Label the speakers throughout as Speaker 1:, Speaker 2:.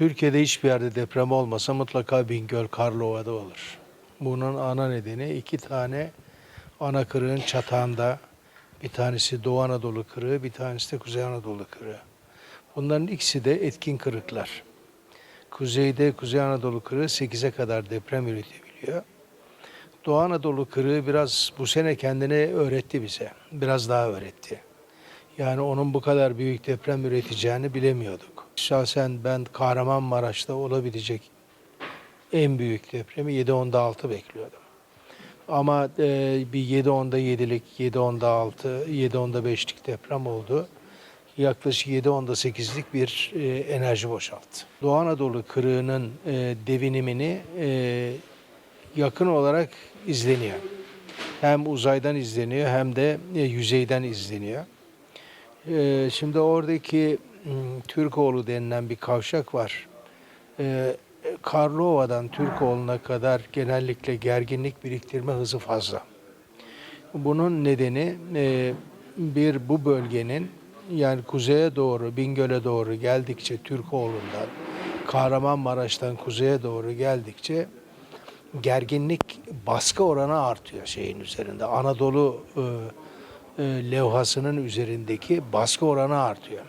Speaker 1: Türkiye'de hiçbir yerde deprem olmasa mutlaka Bingöl Karlova'da olur. Bunun ana nedeni iki tane ana kırığın çatağında. Bir tanesi Doğu Anadolu kırığı, bir tanesi de Kuzey Anadolu kırığı. Bunların ikisi de etkin kırıklar. Kuzeyde Kuzey Anadolu kırığı 8'e kadar deprem üretebiliyor. Doğu Anadolu kırığı biraz bu sene kendine öğretti bize. Biraz daha öğretti. Yani onun bu kadar büyük deprem üreteceğini bilemiyorduk. Şahsen ben Kahramanmaraş'ta olabilecek en büyük depremi 7.10'da 6 bekliyordum. Ama e, bir 7.10'da 7'lik, 7.10'da 6, 7.10'da 5'lik deprem oldu. Yaklaşık 7.10'da 8'lik bir e, enerji boşalttı. Doğu Anadolu kırığının e, devinimini e, yakın olarak izleniyor. Hem uzaydan izleniyor hem de e, yüzeyden izleniyor. Ee, şimdi oradaki Türkoğlu denilen bir kavşak var. Ee, Karlova'dan Türkoğlu'na kadar genellikle gerginlik biriktirme hızı fazla. Bunun nedeni e, bir bu bölgenin yani kuzeye doğru Bingöl'e doğru geldikçe Türkoğlu'ndan Kahramanmaraş'tan kuzeye doğru geldikçe gerginlik baskı oranı artıyor şeyin üzerinde. Anadolu e, e, levhasının üzerindeki baskı oranı artıyor.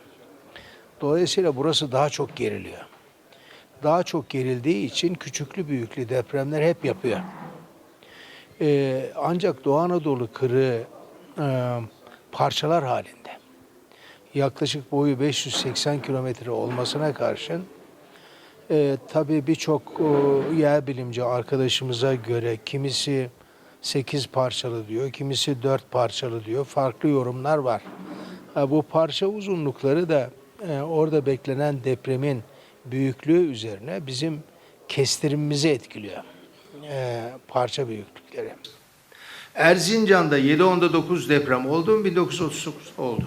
Speaker 1: Dolayısıyla burası daha çok geriliyor. Daha çok gerildiği için küçüklü büyüklü depremler hep yapıyor. E, ancak Doğu Anadolu kırığı e, parçalar halinde. Yaklaşık boyu 580 kilometre olmasına karşın e, tabii birçok e, yer bilimci arkadaşımıza göre kimisi 8 parçalı diyor, kimisi 4 parçalı diyor. Farklı yorumlar var. Ha, bu parça uzunlukları da e, orada beklenen depremin büyüklüğü üzerine bizim kestirimimizi etkiliyor. E, parça büyüklükleri. Erzincan'da 7.10'da 9 deprem oldu mu? 1939 oldu.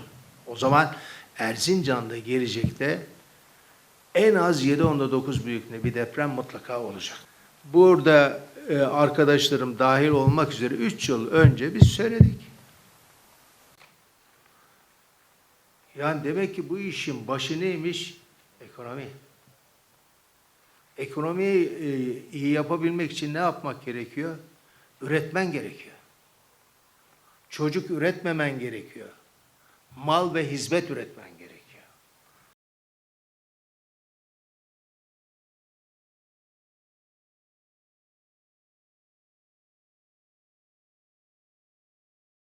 Speaker 1: O zaman Erzincan'da gelecekte en az 7.10'da 9 büyüklüğünde bir deprem mutlaka olacak. Burada e, arkadaşlarım dahil olmak üzere 3 yıl önce biz söyledik. Yani demek ki bu işin başı neymiş? Ekonomi. Ekonomiyi e, iyi yapabilmek için ne yapmak gerekiyor? Üretmen gerekiyor. Çocuk üretmemen gerekiyor. Mal ve hizmet üretmen